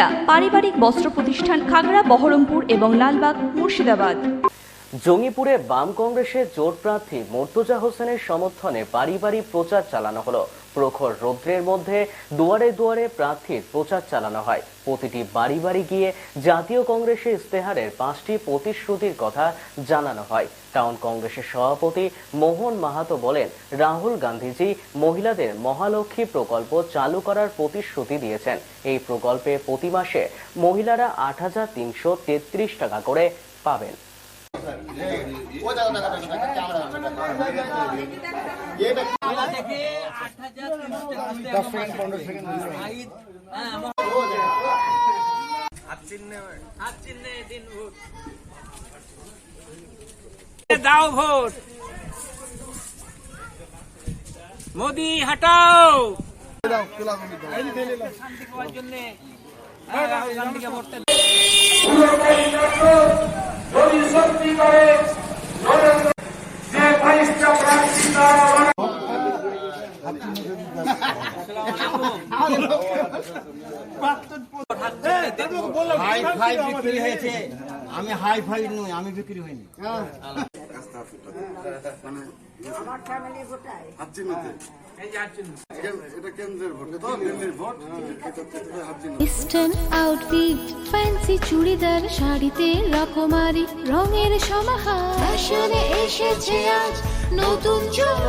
সুনিতা পারিবারিক বস্ত্র প্রতিষ্ঠান খাগড়া, বহরমপুর এবং লালবাগ, মুর্শিদাবাদ। জঙ্গিপুরে বাম কংগ্রেসের জোট প্রার্থী মর্তুজা হোসেনের সমর্থনে বাড়ি বাড়ি প্রচার চালানো হলো। প্রখর রৌদ্রের মধ্যে দুয়ারে দুয়ারে প্রার্থীর প্রচার চালানো হয়। প্রতিটি বাড়ি বাড়ি গিয়ে জাতীয় কংগ্রেসের ইস্তেহারের পাঁচটি প্রতিশ্রুতির কথা জানানো হয়। টাউন কংগ্রেসের সভাপতি মোহন মাহাতো বলেন, রাহুল গান্ধীজি মহিলাদের মহালক্ষ্মী প্রকল্প চালু করার প্রতিশ্রুতি দিয়েছেন। এই প্রকল্পে প্রতি মাসে মহিলারা আট হাজার তিনশো তেত্রিশ টাকা করে পাবেন। দাও ভোট মোদি হটাও শান্তি পাওয়ার জন্য ফাই বিক্রি হয়েছে আমি হাই ফাই নই, আমি বিক্রি হইনি। ফ্যান্সি চুড়িদার, শাড়িতে রকমারি, রঙের সমাহার। এসেছে আজ নতুন সুনিতা